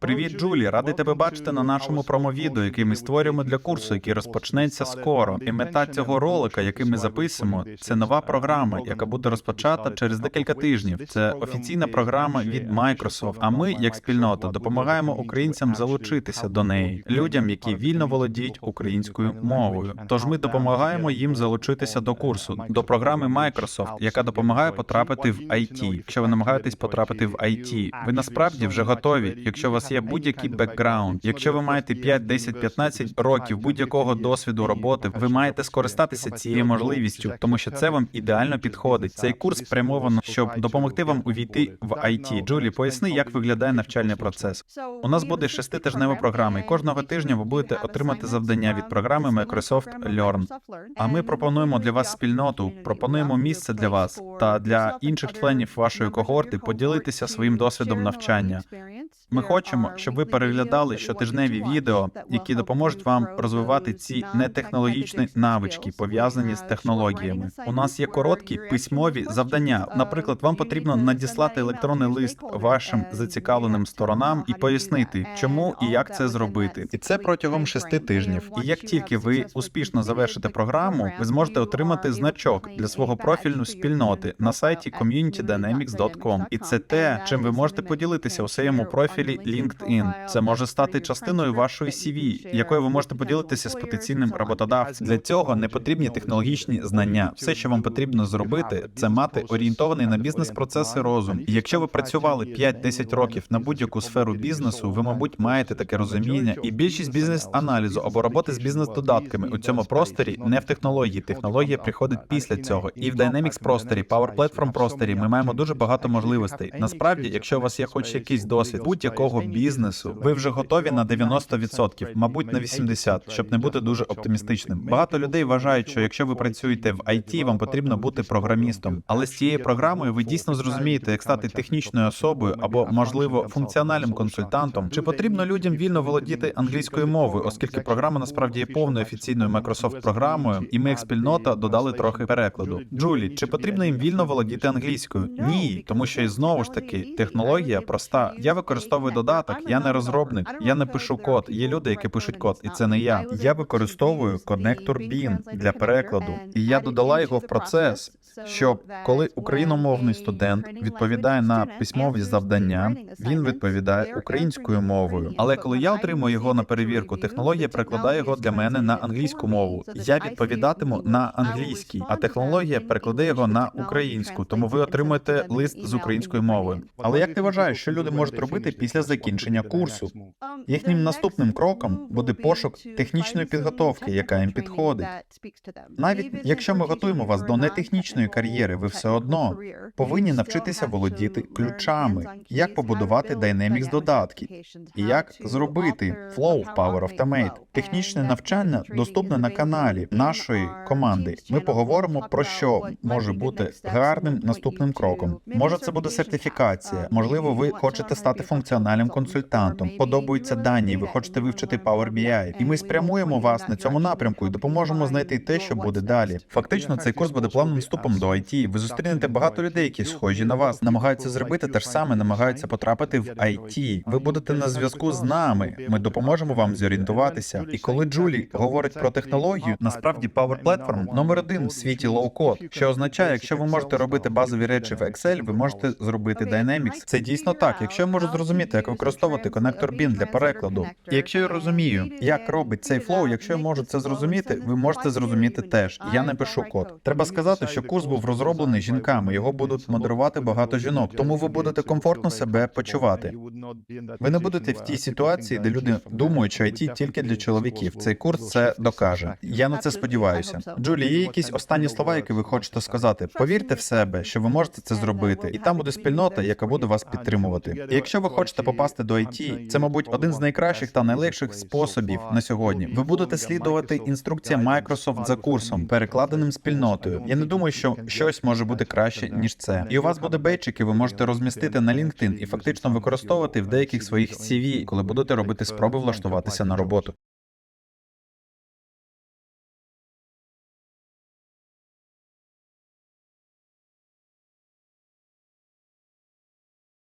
Привіт, Джулі! Радий тебе бачити на нашому промовідео, який ми створюємо для курсу, який розпочнеться скоро. І мета цього ролика, який ми записуємо, це нова програма, яка буде розпочата через декілька тижнів. Це офіційна програма від Microsoft. А ми, як спільнота, допомагаємо українцям залучитися до неї, людям, які вільно володіють українською мовою. Тож ми допомагаємо їм залучитися до курсу, до програми Microsoft, яка допомагає потрапити в IT. Якщо ви намагаєтесь потрапити в IT, ви насправді вже готові, якщо вас є будь-який бекграунд. Якщо ви маєте 5, 10, 15 років будь-якого досвіду роботи, ви маєте скористатися цією можливістю, тому що це вам ідеально підходить. Цей курс спрямовано, щоб допомогти вам увійти в IT. Джулі, поясни, як виглядає навчальний процес. У нас буде шеститижнева програма, і кожного тижня ви будете отримати завдання від програми Microsoft Learn. А ми пропонуємо для вас спільноту, пропонуємо місце для вас та для інших членів вашої когорти поділитися своїм досвідом навчання. Ми хочемо, щоб ви переглядали щотижневі відео, які допоможуть вам розвивати ці нетехнологічні навички, пов'язані з технологіями. У нас є короткі письмові завдання. Наприклад, вам потрібно надіслати електронний лист вашим зацікавленим сторонам і пояснити, чому і як це зробити. І це протягом шести тижнів. І як тільки ви успішно завершите програму, ви зможете отримати значок для свого профільну спільноти на сайті communitydynamics.com. І це те, чим ви можете поділитися у своєму профілі LinkedIn. Це може стати частиною вашої CV, якою ви можете поділитися з потенційним роботодавцем. Для цього не потрібні технологічні знання. Все, що вам потрібно зробити, це мати орієнтований на бізнес-процеси розум. І якщо ви працювали 5-10 років на будь-яку сферу бізнесу, ви, мабуть, маєте таке розуміння. І більшість бізнес-аналізу або роботи з бізнес-додатками у цьому просторі не в технології. Технологія приходить після цього. І в Dynamics просторі, Power Platform просторі ми маємо дуже багато можливостей. Насправді, якщо у вас є хоч якийсь досвід будь-якого бізнесу, ви вже готові на 90%, мабуть, на 80%, щоб не бути дуже оптимістичним. Багато людей вважають, що якщо ви працюєте в IT, вам потрібно бути програмістом. Але з цією програмою ви дійсно зрозумієте, як стати технічною особою або, можливо, функціональним консультантом. Чи потрібно людям вільно володіти англійською мовою, оскільки програма насправді є повною офіційною Microsoft програмою, і ми як спільнота додали трохи перекладу. Джулі, чи потрібно їм вільно володіти англійською? Ні, тому що і знову ж таки технологія проста. Я використовую додаток, я не розробник, я не пишу код. Є люди, які пишуть код, і це не я. Я використовую коннектор BIN для перекладу, і я додала його в процес. Щоб коли україномовний студент відповідає на письмові завдання, він відповідає українською мовою. Але коли я отримую його на перевірку, технологія перекладає його для мене на англійську мову. Я відповідатиму на англійській, а технологія перекладе його на українську. Тому ви отримуєте лист з українською мовою. Але як ти вважаєш, що люди можуть робити після закінчення курсу? Їхнім наступним кроком буде пошук технічної підготовки, яка їм підходить. Навіть якщо ми готуємо вас до нетехнічної кар'єри, ви все одно повинні навчитися володіти ключами, як побудувати Dynamics додатки і як зробити Flow в Power Automate. Технічне навчання доступне на каналі нашої команди. Ми поговоримо про що може бути гарним наступним кроком. Може, це буде сертифікація. Можливо, ви хочете стати функціональним консультантом. Подобаються дані, ви хочете вивчити Power BI. І ми спрямуємо вас на цьому напрямку і допоможемо знайти те, що буде далі. Фактично, цей курс буде плавним вступом до IT. Ви зустрінете багато людей, які схожі на вас, намагаються зробити те ж саме, намагаються потрапити в IT. Ви будете на зв'язку з нами. Ми допоможемо вам зорієнтуватися. І коли Джулі говорить про технологію, насправді Power Platform номер один в світі лоу-код, що означає, якщо ви можете робити базові речі в Excel, ви можете зробити Dynamics. Це дійсно так. Якщо я можу зрозуміти, як використовувати коннектор BIN для перекладу, і якщо я розумію, як робить цей флоу, якщо я можу це зрозуміти, ви можете зрозуміти теж. Я не пишу код. Треба сказати, що курс був розроблений жінками. Його будуть модерувати багато жінок, тому ви будете комфортно себе почувати. Ви не будете в тій ситуації, де люди думають, що IT тільки для чоловіків. Цей курс це докаже. Я на це сподіваюся. Джулі, є якісь останні слова, які ви хочете сказати? Повірте в себе, що ви можете це зробити, і там буде спільнота, яка буде вас підтримувати. І якщо ви хочете попасти до IT, це, мабуть, один з найкращих та найлегших способів на сьогодні. Ви будете слідувати інструкціям Microsoft за курсом, перекладеним спільнотою. Я не думаю, що щось може бути краще ніж це. І у вас буде бейчик, і ви можете розмістити на LinkedIn і фактично використовувати в деяких своїх CV, коли будете робити спроби влаштуватися на роботу.